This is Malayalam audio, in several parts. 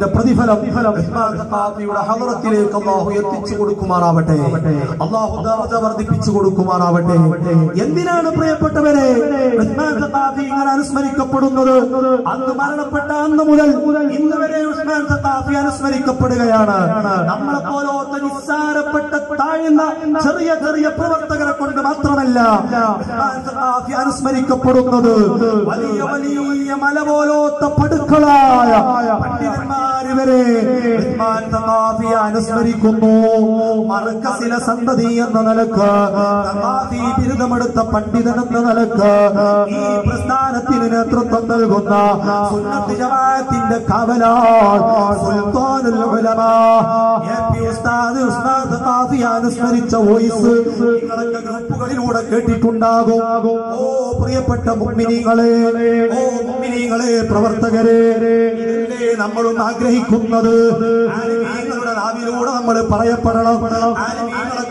അതിന്റെ പ്രതിഫലം അള്ളാഹു എത്തിച്ചു കൊടുക്കുമാറാവട്ടെ. അള്ളാഹു വർദ്ധിപ്പിച്ചു കൊടുക്കുമാറാവട്ടെ. എന്തിനാണ് പ്രിയപ്പെട്ടവരെ? ഇങ്ങനെ അനുസ്മരിക്കപ്പെടുന്നത്? അന്ന് മരണപ്പെട്ട അന്ന് മുതൽ ഇന്ന് വരെ ഉസ്മാൻ അനുസ്മരിക്കപ്പെടുകയാണ്. നമ്മളെ പോലോത്ത നിസ്സാരപ്പെട്ട താഴ്ന്ന ചെറിയ ചെറിയ പ്രവർത്തകരെ കൊണ്ട് മാത്രമല്ല അനുസ്മരിക്കപ്പെടുന്നത്. വലിയ വലിയ മല പോലോത്ത പടുക്കളായ പണ്ഡിതന്മാര് വരെ അനുസ്മരിക്കുന്നു. മർക്കസിലെ സന്തതി എന്ന നിലയ്ക്ക് ബിരുദമെടുത്ത പണ്ഡിതൻ എന്ന നിലയ്ക്ക് ഈ പ്രസ്ഥാനത്തിന് നേതൃത്വം നൽകുന്ന സുന്നത്ത് ജമാഅത്തിന്റെ കാവലാൾ സുൽത്താനുൽ ഉലമ. എ ഉസ്താദ് ഉസ്താദ് സഖാഫി അനുസ്മരിച്ച വോയിസ് നിങ്ങളൊക്കെ ഗ്രൂപ്പുകളിലൂടെ കേട്ടിട്ടുണ്ടാകും. ഓ പ്രിയപ്പെട്ട മുഗ്മിനികളെ ഓ മുഗ്മിനികളെ പ്രവർത്തകരെ നമ്മളും നമ്മളും ആഗ്രഹിക്കുന്നത്. ആലിമീങ്ങളുടെ നാവിലൂടെ നമ്മൾ പറയപ്പെടണം.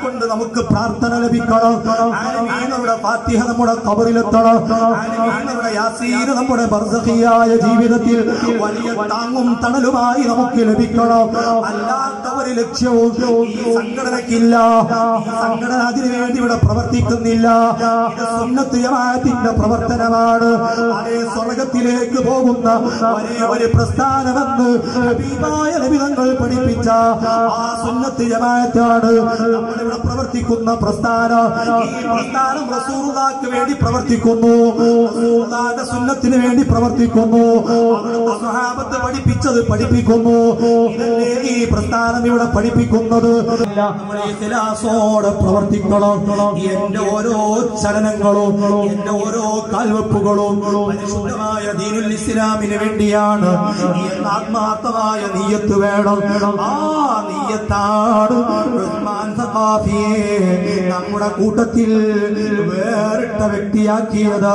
കൊണ്ട് നമുക്ക് പ്രാർത്ഥന ലഭിക്കണം. ആലിമീങ്ങളുടെ ഫാത്തിഹ നമ്മുടെ കബറിലെത്തണം നമ്മുടെ ബർസഖിയായ ജീവിതത്തിൽ വലിയ താങ്ങും തണലുമായി നമുക്ക് ലഭിക്കണം. അല്ലാത്ത ലക്ഷ്യവും ഈ സംഘടനയ്ക്കില്ല. സംഘടന അതിനുവേണ്ടി ഇവിടെ പ്രവർത്തിക്കുന്നില്ല. ഇത് സുന്നത്ത് ജമാഅത്തിന്റെ പ്രവർത്തനമാണ്. അതേ സ്വർഗത്തിലേക്ക് പോകുന്ന ഒരേ ഒരു പ്രസ്ഥാനമെന്ന് ഹബീബായ നബിതങ്ങൾ പഠിപ്പിച്ച ആ സുന്നത്ത് ജമാഅത്താണ്. നമ്മളിവിടെ പ്രവർത്തിക്കുന്ന പ്രസ്ഥാനം. ഈ പ്രസ്ഥാനം റസൂറുദാക്ക് വേണ്ടി പ്രവർത്തിക്കുന്നു. റസൂലുള്ളാഹിന്റെ സുന്നത്തിന് വേണ്ടി പ്രവർത്തിക്കുന്നു. സഹാബത്ത് പഠിപ്പിച്ചത് പഠിപ്പിക്കുന്നു. ഇതല്ലേ ഈ പ്രസ്ഥാനം ഇവിടെ പഠിപ്പിക്കുന്നത്? ഇഖ്ലാസോടെ പ്രവർത്തിക്കണം. എന്റെ ഓരോ ചലനങ്ങളും എന്റെ ഓരോ കാൽവെപ്പുകളും പരിശുദ്ധമായ ദീനുൽ ഇസ്ലാമിന് വേണ്ടിയാണ്. ആത്മാർത്ഥമായ നീയത്ത് വേണം. ആ നീയത്താണ് നമ്മുടെ കൂട്ടത്തിൽ വേറിട്ട വ്യക്തിയാക്കിയത്.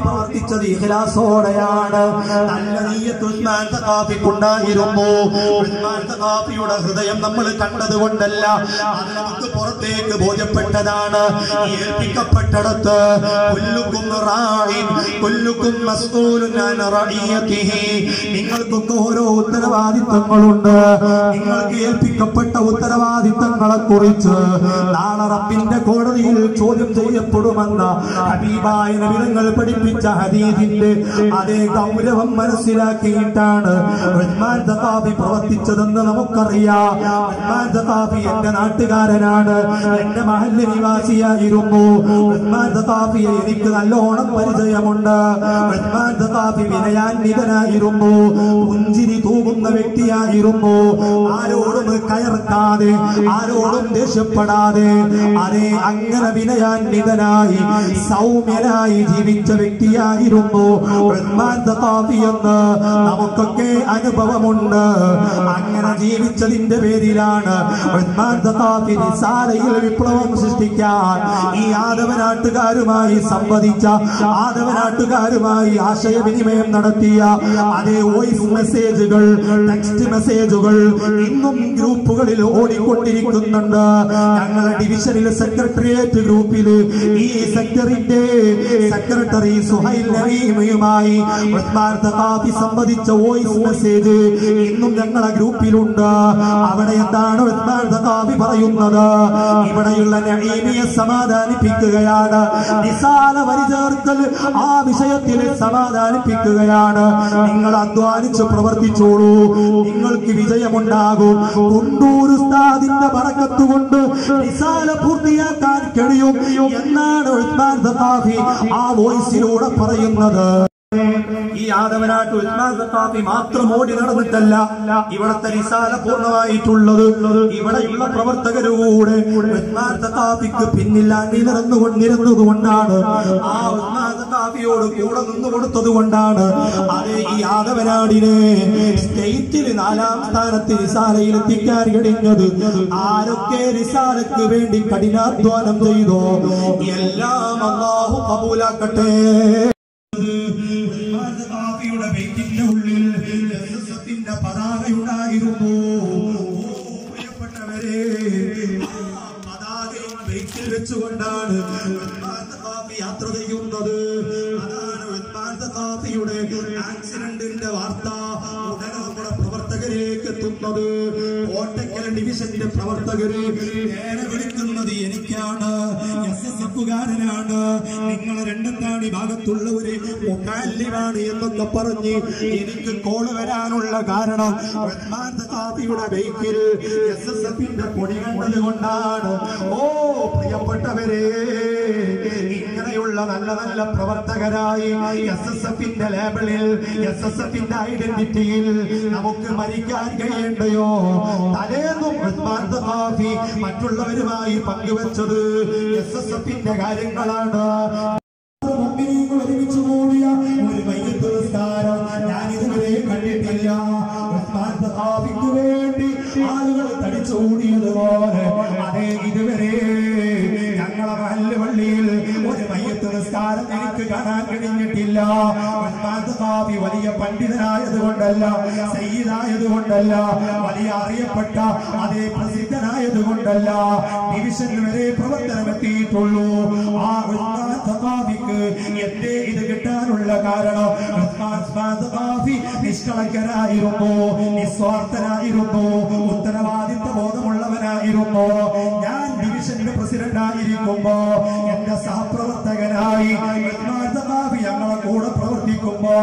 പ്രവർത്തിച്ചത് ഇഹ്ലാസോടെയാണ് നല്ല നീയത്ത് ഉസ്മാൻ സഖാഫിക്കുണ്ടായിരുന്നു ഉസ്മാൻ ഹൃദയം നമ്മൾ കണ്ടത് കൊണ്ടല്ല അത് നമുക്ക് പുറത്തേക്ക് ബോധ്യപ്പെട്ടതാണ്. ഏൽപ്പിക്കപ്പെട്ടിടത്ത് നിങ്ങൾക്കൊക്കെ ഓരോ ഉത്തരവാദിത്തങ്ങളുണ്ട് നിങ്ങൾക്ക് ഏൽപ്പിക്കപ്പെട്ട ഉത്തരവാദിത്തങ്ങളെ കുറിച്ച് നാളെ റബ്ബിന്റെ കോടതിയിൽ ചോദ്യം ചെയ്യപ്പെടുമെന്ന ഹബീബായ നബിതങ്ങൾ പഠിപ്പിച്ച ഹദീദിന്റെ അതേ ഗൗരവം മനസ്സിലാക്കിയിട്ടാണ് ഉസ്മാൻ സഖാഫി പ്രവർത്തിച്ചതെന്ന് നമുക്കറിയാം. ഉസ്മാൻ സഖാഫി എന്റെ നാട്ടുകാരനാണ് എന്റെ മഹല്ല് നിവാസിയായിരുന്നു. ഉസ്മാൻ സഖാഫിയെ എനിക്ക് നല്ലോണം പരിചയമുണ്ട്. ഉസ്മാൻ സഖാഫി വിനയാന്വിതനായിരുന്നു പുഞ്ചിരി തൂകുന്ന വ്യക്തിയായിരുന്നു. ആരോടും കയർക്കാതെ ആരോടും ദേഷ്യപ്പെടാതെ അതേ അങ്ങനെ വിനയാന്വിതനായി സൗമ്യനായി ജീവിച്ച വ്യക്തിയായിരുന്നു എന്ന് നമുക്കൊക്കെ അനുഭവമുണ്ട്. അങ്ങനെ ജീവിച്ചതിന്റെ പേരിലാണ് നിസാരയിൽ വിപ്ലവം സൃഷ്ടിക്കാൻ ഈ ആദവനാട്ടുകാരുമായി സംവദിച്ച ആദവനാട്ടുകാരുമായി ആശയവിനിമയം നടത്തിയ അതേ വോയിസ് മെസ്സേജുകൾ ടെക്സ്റ്റ് മെസ്സേജുകൾ ഇന്നും ഗ്രൂപ്പുകളിൽ ഓടിക്കൊണ്ടിരിക്കുന്നുണ്ട് ഞങ്ങളുടെ ഡിവിഷനിലെ സെക്രട്ടേറിയറ്റ് ഗ്രൂപ്പിൽ ഈ സെക്ടറിന്റെ സെക്രട്ടറി സുഹൈൽ നവീമയുമായി സംബന്ധിച്ച വോയിസ് മെസ്സേജ് ഇന്നും ഞങ്ങളെ ഗ്രൂപ്പിലുണ്ട്. അവിടെ എന്താണ് സഖാഫി പറയുന്നത്? ഇവിടെയുള്ള നഈമിയെ സമാധാനിപ്പിക്കുകയാണ്. നിസാല വരിചേർക്കൽ ആ വിഷയത്തിൽ സമാധാനിപ്പിക്കുകയാണ്. നിങ്ങൾ അധ്വാനിച്ച് പ്രവർത്തിച്ചോളൂ. നിങ്ങൾക്ക് വിജയമുണ്ടാകും. ഉണ്ടൂർ ഉസ്താദിന്റെ ബറക്കത്ത് കൊണ്ട് പൂർത്തിയാക്കാൻ കഴിയും എന്നാണ് ഉസ്മാൻ സഖാഫി ആ വോയിസിലൂടെ പറയുന്നത്. ഈ ആദവനാട്ട് ഉസ്മാൻ മാത്രം ഓടി നടന്നിട്ടല്ല ഇവിടത്തെ നിസാല പൂർണമായിട്ടുള്ളത്. ഇവിടെയുള്ള പ്രവർത്തകരുകൂടെ ഉസ്മാൻ പിന്നില്ല പിന്നിൽ നിരന്നതുകൊണ്ടാണ് ആ ഉസ്മാൻ കൂടെ നിന്നു കൊടുത്തത് കൊണ്ടാണ് അതേ ഈ ആദവനാടിനെ സ്റ്റേറ്റിൽ നാലാം സ്ഥാനത്ത് നിസാലയിൽ എത്തിക്കാൻ കഴിഞ്ഞത്. ആരൊക്കെ നിസാലക്ക് വേണ്ടി കഠിനാധ്വാനം ചെയ്തോ എല്ലാം അള്ളാഹു കബൂലാക്കട്ടെ. ഓ, പ്രിയപ്പെട്ടവരെ പതാകയും വെയിറ്റിൽ വെച്ചുകൊണ്ടാണ് യാത്ര ചെയ്യുന്നത്. അതാണ് ഉസ്മാൻ സഖാഫിയുടെ ആക്സിഡന്റിന്റെ വാർത്ത. ഉടനെ നമ്മുടെ പ്രവർത്തകരിലേക്ക് എത്തുന്നത് കോട്ടക്കൽ ഡിവിഷന്റെ പ്രവർത്തകര് നേരെ വിളിക്കുന്നത് എനിക്കാണ്. എസ് എസ് നിങ്ങൾ രണ്ടത്താണി ഭാഗത്തുള്ളവര് മുക്കാലിമാണ് എന്നൊക്കെ പറഞ്ഞ് എനിക്ക് കോൾ വരാനുള്ള കാരണം സഖാഫിയുടെ ബൈക്കിൽ കൊണ്ടാണ്. ഓ പ്രിയപ്പെട്ടവരെ ഇങ്ങനെയുള്ള നല്ല നല്ല പ്രവർത്തകരായി എസ് എസ് എഫിന്റെ ലേബിളിൽ എസ് എസ് എഫിന്റെ ഐഡന്റിറ്റിയിൽ നമുക്ക് മരിക്കാൻ കഴിയണ്ടയോ? തലേന്നും മറ്റുള്ളവരുമായി പങ്കുവച്ചത് എസ് എസ് എഫിന്റെ കാര്യങ്ങളാണ്. എനിക്ക് കാണാൻ കഴിഞ്ഞിട്ടില്ല. സഖാഫി വലിയ പണ്ഡിതനായതുകൊണ്ടല്ല കൊണ്ടല്ല സയ്യിദായത് കൊണ്ടല്ല വലിയ അറിയപ്പെട്ട അതേ പ്രസിദ്ധനായതുകൊണ്ടല്ല ഡിവിഷൻ വരെ പ്രവർത്തനം എത്തിയിട്ടുള്ളൂ. ആ ഉസ്താദിക്ക് എന്റെ ഇത് കിട്ടാനുള്ള കാരണം? നിഷ്കളങ്കരായിരുന്നു നിസ്വാർത്ഥനായിരുന്നു ഉത്തരവാദിത്വ ബോധമുള്ളവനായിരുന്നു ഞാൻ ഡിവിഷന്റെ പ്രസിഡന്റ് ആയിരിക്കുമ്പോ എന്റെ സഹപ്രവർത്തകനായി ഞങ്ങളെ കൂടെ പ്രവർത്തിക്കുമ്പോ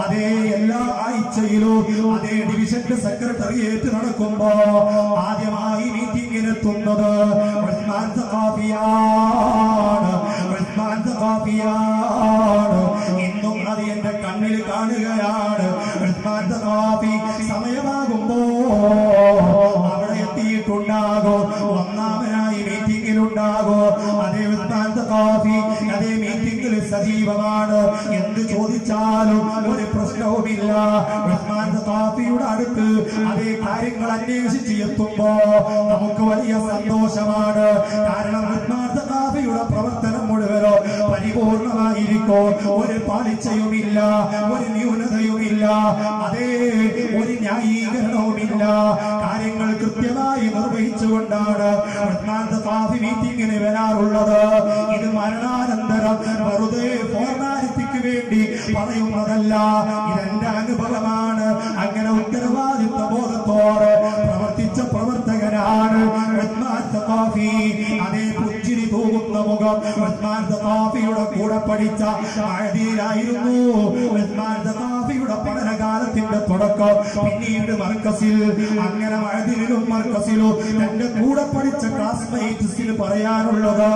അതേ എല്ലാ ആഴ്ചയിലും അതേ ഡിവിഷന്റെ സെക്രട്ടറിയേറ്റ് നടക്കുമ്പോ ആദ്യമായി മീറ്റിംഗിനെത്തുന്നത് ഉസ്മാൻ മീറ്റിംഗിൽ എന്ത് ചോദിച്ചാലും ഒരു പ്രശ്നവുമില്ല. ഉസ്മാൻ സഖാഫിയുടെ അടുത്ത് അതേ കാര്യങ്ങൾ അന്വേഷിച്ച് എത്തുമ്പോ നമുക്ക് വലിയ സന്തോഷമാണ്. കാരണം മുഴുവനോ പരിപൂർണമായിരിക്കോ? ഒരു പാളിച്ചയുമില്ല ഒരു ന്യൂനതയുമില്ല അതേ ഒരു ന്യായീകരണവുമില്ല. കാര്യങ്ങൾ കൃത്യമായി നിർവഹിച്ചുകൊണ്ടാണ് മീറ്റിങ്ങിന് വരാറുള്ളത്. ഇത് മരണാനന്തരം വെറുതെ ഫോർമാലിറ്റിക്ക് വേണ്ടി പറയുന്നതല്ല. ഇതെന്റെ അനുഭവമാണ്. അങ്ങനെ ഉത്തരവാദിത്വ ബോധത്തോടെ പ്രവർത്തിച്ച പ്രവർത്തകനാണ് അതേ പുഞ്ചിരി തൂകുന്ന മുഖം ഉസ്മാൻ കൂടെ പഠിച്ച ആഴതിയിലായിരുന്നു ഉസ്മാൻ സഖാഫിയുടെ പഠനകാലത്തിന്റെ തുടക്കം. പിന്നീട് മർക്കസിൽ അങ്ങനെ മഴതിലും മർക്കസിലും തന്റെ കൂടെ പഠിച്ച ക്ലാസ്മേറ്റ്സിന് പറയാനുള്ളത്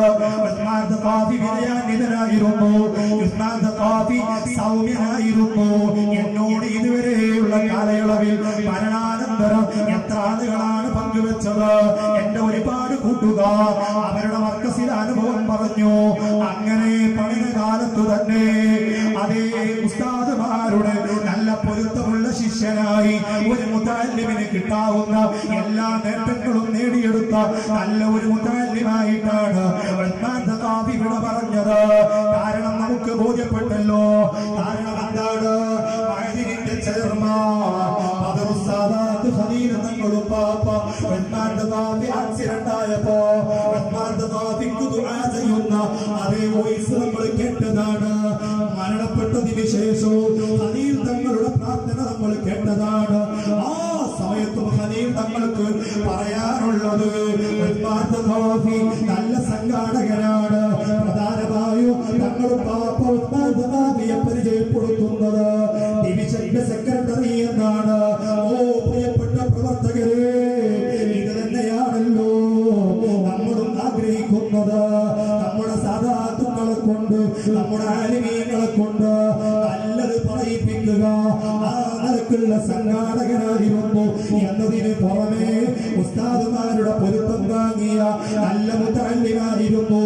ഉസ്മാൻ സഖാഫി വിനയാന്വിതനായിരുന്നു ഉസ്മാൻ സഖാഫി സൗമ്യനായിരുന്നു. എന്നോട് ഇതുവരെയുള്ള കാലയളവിൽ മരണാനന്തരം എത്ര ആളുകളാണ് പങ്കുവെച്ചത്? എന്റെ ഒരുപാട് കൂട്ടുകാർ അവരുടെ മർക്കസിൽ അനുഭവം പറഞ്ഞു. അങ്ങനെ പഠനകാലത്തു തന്നെ അതേ ഉസ്താദുമാരുടെ നല്ല പൊരുത്തമുള്ള ശിഷ്യനായി ഒരു മുതാലിമിന് കിട്ടാവുന്ന എല്ലാ നേട്ടങ്ങളും നേടിയെടുത്ത നല്ല ഒരു മുതാലിമായിട്ടാണ് ഇവിടെ പറഞ്ഞത്. കാരണം നമുക്ക് ബോധ്യപ്പെട്ടല്ലോ. കാരണം എന്താണ്? വയലിന്റെ സഖാഫി ആക്സിഡന്റ് ആയപ്പോ സഖാഫിക്ക് ദുആ ചെയ്യുന്ന അതേ വോയിസ് നമ്മൾ കേട്ടതാണ്. മരണപ്പെട്ടതിന് ശേഷവും ഖലീൽ തങ്ങളുടെ പ്രാർത്ഥന നമ്മൾ കേട്ടതാണ്. ആ സമയത്തും ഹനീൽ തങ്ങൾക്ക് പറയാനുള്ളത് ഉസ്മാൻ സഖാഫി നല്ല സംഘാടകനാണ് പ്രധാനമായും തങ്ങൾ പാപ്പ ഉസ്മാൻ സഖാഫിയെ പരിചയപ്പെടുത്തുന്നത്. നമ്മുടെ ആലിമീങ്ങളെ കൊണ്ട് നല്ലത് പറയിപ്പിക്കുക. ആ സംഘാടകനായി വന്നു എന്നതിന് പുറമേ ഉസ്താദുമാരുടെ പൊരുത്തം താങ്ങിയ നല്ല മുത്താലിമായിരുന്നു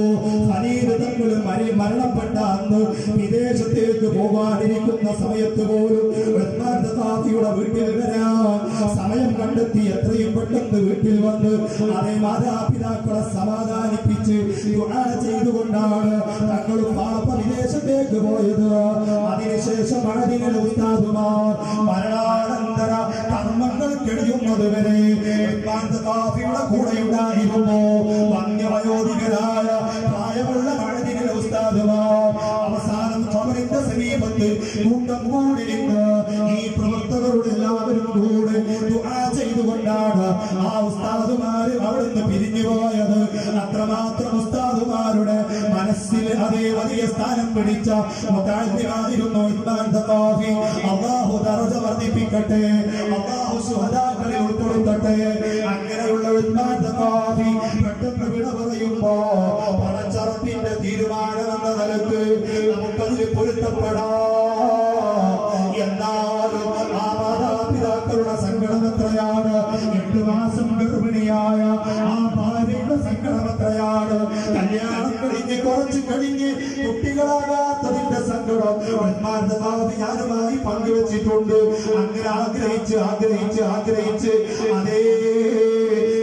ഖലീൽ തങ്ങളും മരി- മരണപ്പെട്ട അന്ന് വിദേശത്തേക്ക് പോകാനിരിക്കുന്ന സമയത്ത് പോലും ഉസ്മാൻ വീട്ടിൽ വരാൻ സമയം കണ്ടെത്തി എത്രയും പെട്ടെന്ന് വീട്ടിൽ വന്ന് അതേ മാതാപിതാക്കളെ സമാധാനിപ്പിച്ച് ചെയ്തുകൊണ്ടാണ് തങ്ങൾ പാപ്പ വിദേശത്തേക്ക് പോയത്. അതിനുശേഷം അതിനുള്ള ഉസ്താദുമാർ മരണാനന്തര കർമ്മങ്ങൾ കഴിയുന്നത് വരെ കൂടെ ഉണ്ടായിരുന്നു വന്യവയോധികരായ പ്രായമുള്ള ചെയ്തുകൊണ്ടാണ് ആ പിരിഞ്ഞു ഉസ്താദുമാരുടെ മനസ്സിൽ അതേ വലിയ സ്ഥാനം വർദ്ധിപ്പിക്കട്ടെ. പെട്ടെന്ന് തീരുമാനം എന്ന നിലയ്ക്ക് നമുക്കതിൽ പൊരുത്തപ്പെടാം. മാസം ഗർഭിണിയായ ആ ഭാര്യയുടെ സങ്കടമത്രയാണ് കല്യാണം കഴിഞ്ഞ് കുറച്ച് കഴിഞ്ഞ് കുട്ടികളാകാത്തതിന്റെ സങ്കടം. ബ്രഹ്മാർത്ഥഭാവി ഞാനുമായി പങ്കുവച്ചിട്ടുണ്ട്. അങ്ങനെ ആഗ്രഹിച്ച് ആഗ്രഹിച്ച് ആഗ്രഹിച്ച് അതേ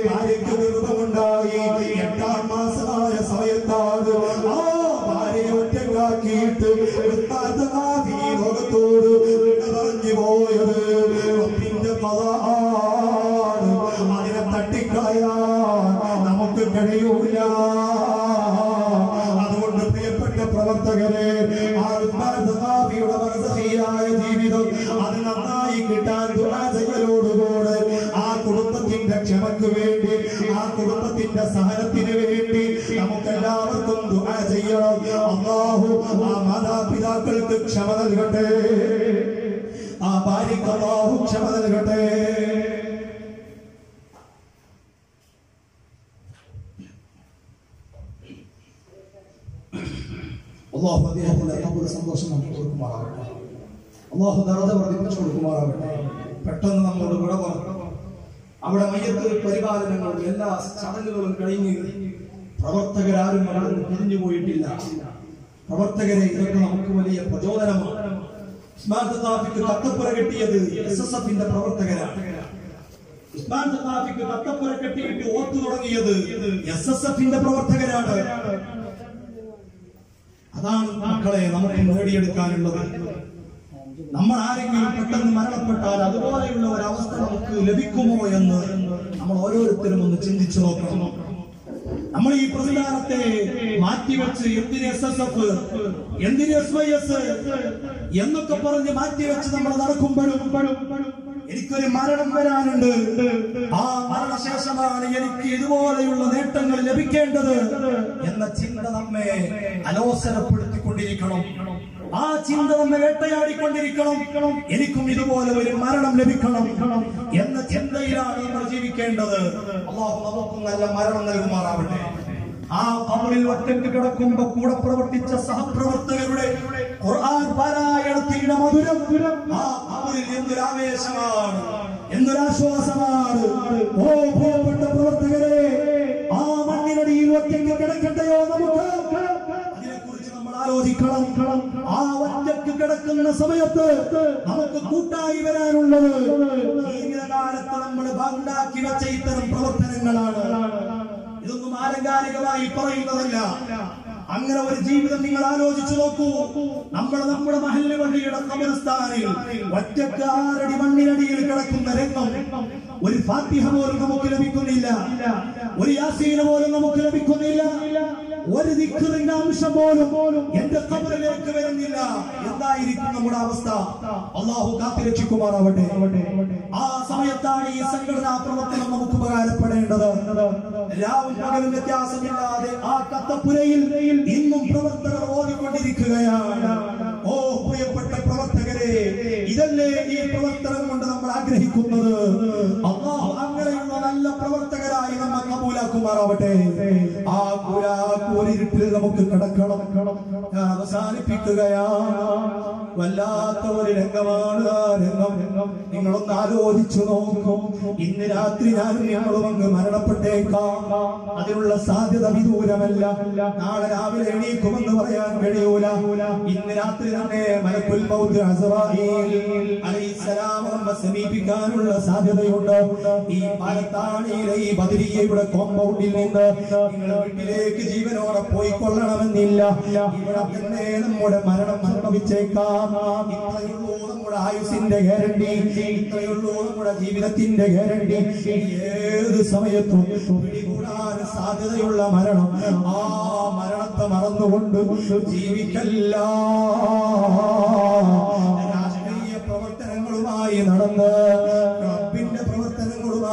ഭാര്യയ്ക്ക് ഗർഭമുണ്ടായി. എട്ടാം മാസമായ സമയത്താണ് ആ ഭാര്യയെ ഒറ്റക്കാക്കിയിട്ട് ഈ ലോകത്തോട് പറഞ്ഞു പോയത് അതിനെ നമുക്ക് കഴിയൂല. അതുകൊണ്ട് പ്രിയപ്പെട്ട പ്രവർത്തകരെ മനസ്സഹിയായ ജീവിതം അത് നന്നായി കിട്ടാൻ ചെയ്യലോടുകൂടെ. ആ കുടുംബത്തിന്റെ ക്ഷമക്ക് വേണ്ടി ആ കുടുംബത്തിന്റെ സഹനത്തിന് വേണ്ടി നമുക്കെല്ലാവർക്കും ദുആ ചെയ്യണം. അള്ളാഹു ആ മാതാപിതാക്കൾക്ക് ക്ഷമ നൽകട്ടെ. ആ ഭാര്യക്ക് അള്ളാഹു ക്ഷമ നൽകട്ടെ. അള്ളാഹു അദ്ദേഹത്തിന്റെ കബൂർ സന്തോഷം നമുക്ക് കൊടുക്കുമാറാകട്ടെ. അള്ളാഹു ദറത വർദ്ധിപ്പിച്ചു കൊടുക്കുമാറാകട്ടെ. പെട്ടെന്ന് നമ്മളോട് വിട പറഞ്ഞു അവിടെ മയ്യത്ത് പരിപാലനങ്ങളും എല്ലാ ചടങ്ങുകളും കഴിഞ്ഞ് പ്രവർത്തകരാരും നിന്ന് പിരിഞ്ഞു പോയിട്ടില്ല. പ്രവർത്തകരെ ഇതൊക്കെ നമുക്ക് വലിയ പ്രചോദനമാണ്. ഉസ്മാൻ കത്തപ്പുര കിട്ടിയത് എസ് എസ് എഫിന്റെ പ്രവർത്തകരാണ്. ഉസ്മാൻ കെട്ടിയിട്ട് ഓർത്തു തുടങ്ങിയത് എസ് എസ് എഫിന്റെ പ്രവർത്തകരാണ്. അതാണ് മക്കളെ നമുക്ക് നേടിയെടുക്കാനുള്ളത്. നമ്മൾ ആരെങ്കിലും പെട്ടെന്ന് മരണപ്പെട്ടാൽ അതുപോലെയുള്ള ഒരു അവസ്ഥ നമുക്ക് ലഭിക്കുമോ എന്ന് നമ്മൾ ഓരോരുത്തരും ഒന്ന് ചിന്തിച്ചു നോക്കണം. നമ്മൾ ഈ പ്രസ്ഥാനത്തെ മാറ്റിവെച്ച് എന്തിന് എസ് എസ് എഫ് എന്തിന് എസ് വൈ എസ് എന്നൊക്കെ പറഞ്ഞ് മാറ്റിവെച്ച് നമ്മൾ നടക്കുമ്പോഴും എനിക്കൊരു മരണം വരാനുണ്ട്. ആ മരണശേഷമാണ് എനിക്ക് ഇതുപോലെയുള്ള നേട്ടങ്ങൾ ലഭിക്കേണ്ടത് എന്ന ചിന്ത നമ്മെ അലോസരപ്പെടുത്തിക്കൊണ്ടിരിക്കണം. ആ ചിന്ത നമ്മെ വേട്ടയാടിക്കൊണ്ടിരിക്കണം. എനിക്കും ഇതുപോലെ ഒരു മരണം ലഭിക്കണം എന്ന ചിന്തയിലാണ് നമ്മൾ ജീവിക്കേണ്ടത്. അള്ളാഹു നമുക്കും നല്ല മരണം നൽകുമാറാവട്ടെ. ആ കബറിൽ ഒറ്റയ്ക്ക് കിടക്കുമ്പോ കൂടെ പ്രവർത്തിച്ച സഹപ്രവർത്തകരുടെ ഖുർആൻ പാരായണത്തിന്റെ മധുരം ആ കബറിൽ എന്തൊരാവേശമാണ് എന്തൊരാശ്വാസമാണ്. ഓ ഭയപ്പെട്ട പ്രവർത്തകരെ ആ മണ്ണിനടിയിൽ ഒറ്റയ്ക്ക് കിടക്കട്ടെയോ നമുക്ക്? ആലോചിക്കണം. ആ ഒറ്റയ്ക്ക് കിടക്കുന്ന സമയത്ത് നമുക്ക് കൂട്ടായി വരാനുള്ളത്. ജീവിതകാലത്ത് നമ്മൾ ഉണ്ടാക്കി വെച്ച ഇത്തരം പ്രവർത്തനങ്ങളാണ്. ഇതൊന്നും ആലങ്കാരികമായി പറയുന്നതല്ല. അങ്ങനെ ഒരു ജീവിതം നിങ്ങൾ ആലോചിച്ചു നോക്കൂ. നമ്മൾ നമ്മുടെ മഹല്ല് വഴിയുടെ കബരസ്ഥാനിൽ ഒറ്റയ്ക്ക് ആരടി മണ്ണിനടിയിൽ കിടക്കുന്ന രംഗം ഒരു ഫാത്തിഹ പോലും നമുക്ക് ലഭിക്കുന്നില്ല. ഒരു യാസീന പോലും നമുക്ക് ലഭിക്കുന്നില്ല. ഒരു ദിക്കറിന്റെ അംശം പോലും എന്റെ കബറിലേക്ക് വരുന്നില്ല. എന്തായിരിക്കും നമ്മുടെ അവസ്ഥ? അള്ളാഹു കാത്തിരക്ഷിക്കുമാറാവട്ടെ. ആ സമയത്താണ് ഈ സംഘടനാ പ്രവർത്തനം നമുക്ക് ഉപകാരപ്പെടേണ്ടത്. രാവും പകലും വ്യത്യാസമില്ലാതെ ആ കത്തപ്പുരയിൽ ഇന്നും പ്രവർത്തകർ ഓടിക്കൊണ്ടിരിക്കുകയാണ്. ഓ പ്രിയപ്പെട്ട പ്രവർത്തകരെ ഇതല്ലേ ഈ പ്രവർത്തനം കൊണ്ട് നമ്മൾ ആഗ്രഹിക്കുന്നത്? നല്ല പ്രവർത്തകരായി നമ്മൾ കബൂലാക്കുമാറാവട്ടെ. ആ കൂരാ കൂരിരുട്ടിൽ നമുക്ക് കിടക്കണം. ഞാൻ അവസാനിപ്പിക്കുകയാണ്. വല്ലാത്ത ഒരു രംഗമാണ് ആ രംഗം. നിങ്ങളൊന്ന് ആലോചിച്ചു നോക്കും. ഇന്ന് രാത്രി ഞാൻ നിങ്ങളും അങ്ങ് മരണപ്പെട്ടേക്കാം. അതിനുള്ള സാധ്യത വിദൂരമല്ല. നാളെ രാവിലെ എണീക്കുമെന്ന് പറയാൻ കഴിയൂല. ഇന്ന് രാത്രി തന്നെ മലക്കുൽ മൗത്ത് സമീപിക്കാനുള്ള സാധ്യതയുണ്ട്. ഈ പാലത്താണിയിലെ ഈ ബദരിയയുടെ കോമ്പൗണ്ടിൽ നിന്ന് നിങ്ങൾ വീട്ടിലേക്ക് ജീവനോടെ പോയിക്കൊള്ളണമെന്നില്ല. ഇവിടെ തന്നെ നമ്മുടെ മരണം സംഭവിച്ചേക്കാം. ഇത്രയുള്ളൂ നമ്മുടെ ആയുസിന്റെ ഗ്യാരണ്ടി ഇത്രയുള്ളൂ നമ്മുടെ ജീവിതത്തിന്റെ ഗ്യാരണ്ടി ഏത് സമയത്തും പിടികൂടാൻ സാധ്യതയുള്ള മരണം ആ മരണത്തെ മറന്നുകൊണ്ട് ജീവിക്കല്ല. രാഷ്ട്രീയ പ്രവർത്തനങ്ങളുമായി നടന്ന്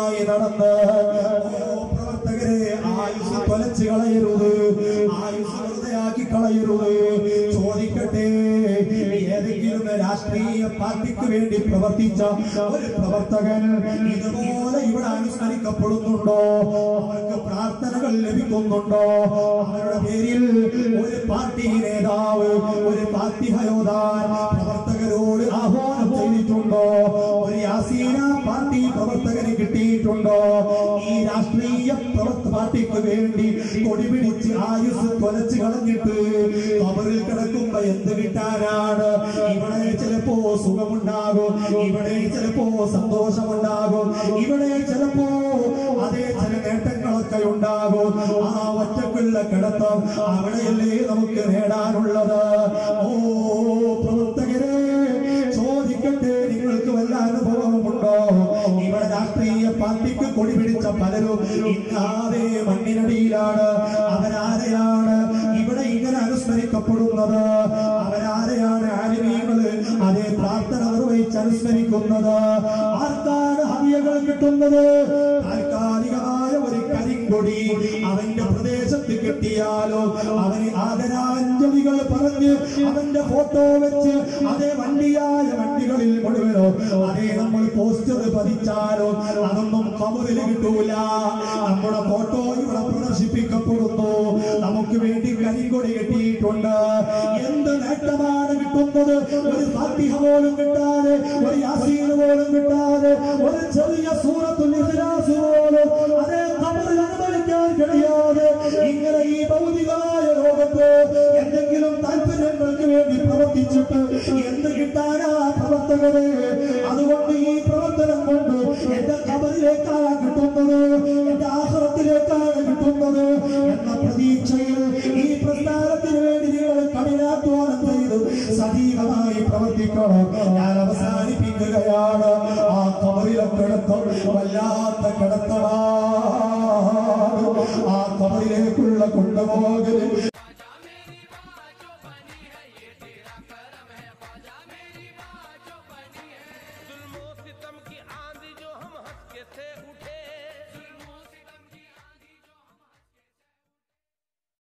പ്രവർത്തനങ്ങളുമായി നടന്ന് പ്രവർത്തകരെ ആയുസ് തൊലച്ച് കളയരുത് ആയുസ് വെറുതെയാക്കി കളയരുത്. ചോദിക്കട്ടെ ഏതെങ്കിലും രാഷ്ട്രീയ പാർട്ടിക്ക് വേണ്ടി പ്രവർത്തിച്ച ഒരു പ്രവർത്തകൻ ഇതുപോലെ ഇവിടെ അനുസ്മരിക്കപ്പെടുന്നുണ്ടോ? അവർക്ക് പ്രാർത്ഥനകൾ ലഭിക്കുന്നുണ്ടോ? അവരുടെ പേരിൽ ഒരു പാർട്ടി നേതാവ് ഒരു പാർട്ടി ഹയോദാൻ പ്രവർത്തകരോട് കിട്ടിയിട്ടുണ്ടോ ഈ രാഷ്ട്രീയ പ്രവർത്ത പാർട്ടിക്ക് വേണ്ടി കൊടി പിടിച്ച് ആയുസ് തൊലച്ച് കളഞ്ഞിട്ട് കബറിൽ കിടക്കുമ്പോ എന്ത് കിട്ടാനാണ്? ഇവിടെ ചിലപ്പോ സുഖമുണ്ടാകും ഇവിടെ ചിലപ്പോ സന്തോഷമുണ്ടാകും ഇവിടെ ചിലപ്പോ അതേ ചില നേട്ടങ്ങളൊക്കെ ഉണ്ടാകും. ആ ഒറ്റക്കുള്ള കിടത്തം അവിടെയല്ലേ നമുക്ക് നേടാനുള്ളത്? ഓ പ്രവർത്തകരെ ചോദിക്കട്ടെ കൊടി പിടിച്ച പലരും മണ്ണിനടിയിലാണ്. അവരാരെയാണ് ഇവിടെ ഇങ്ങനെ അനുസ്മരിക്കപ്പെടുന്നത്? അവരാരെയാണ് ആലിമീകൾ അതേ പ്രാർത്ഥന നിർവഹിച്ച് അനുസ്മരിക്കുന്നത്? ആർക്കാണ് ഹവിയകൾ കിട്ടുന്നത്? താൽക്കാലികമായ ഒരു കരിങ്കൊടി അവന്റെ പ്രദേശത്ത് കിട്ടിയാലോ? അവന് ആദരാഞ്ജലികൾ പറഞ്ഞ് അവന്റെ ഫോട്ടോ വെച്ച് അതേ വണ്ടിയായ വണ്ടികളിൽ മുഴുവനോ അതേ നമ്മൾ പോസ്റ്റർ പതിച്ചാലോ? അതൊന്നും കവറിൽ കിട്ടൂല. നമ്മുടെ ഫോട്ടോ ഇവിടെ പ്രദർശിപ്പിക്കപ്പെടുന്നു. നമുക്ക് വേണ്ടി കരിങ്കൊടി കിട്ടിയിട്ടുണ്ട്. എന്ത് നേട്ടമാണ് കിട്ടുന്നത്? ഒരു ഫാത്തിഹ പോലും കിട്ടാതെ ഒരു യാസീൻ പോലും കിട്ടാതെ ഒരു ചെറിയ സൂറത്തുൽ ഇഖ്ലാസ് പോലും അതേ കബറിൽ അനുഭവിക്കാൻ കഴിയാതെ പ്രവർത്തിച്ചിട്ട് എന്ത് അതുകൊണ്ട് ഈ പ്രവർത്തനം കൊണ്ട് എന്റെ കബറിലേക്കാണ് കിട്ടുന്നത് എന്റെ ആഹ്റത്തിലേക്കാണ് കിട്ടുന്നത് എന്ന പ്രതീക്ഷയിൽ ഈ പ്രസ്ഥാനത്തിന് വേണ്ടി നിങ്ങൾ കഠിനാധ്വാനം ചെയ്ത് സജീവമായി പ്രവർത്തിക്കണം. ഞാൻ അവസാനിപ്പിക്കുകയാണ്. ആ കബറിലെ കിടത്തം വല്ലാത്ത കിടത്തമാണ്. ആ കബറിലേക്കുള്ള കൊണ്ടുപോകൽ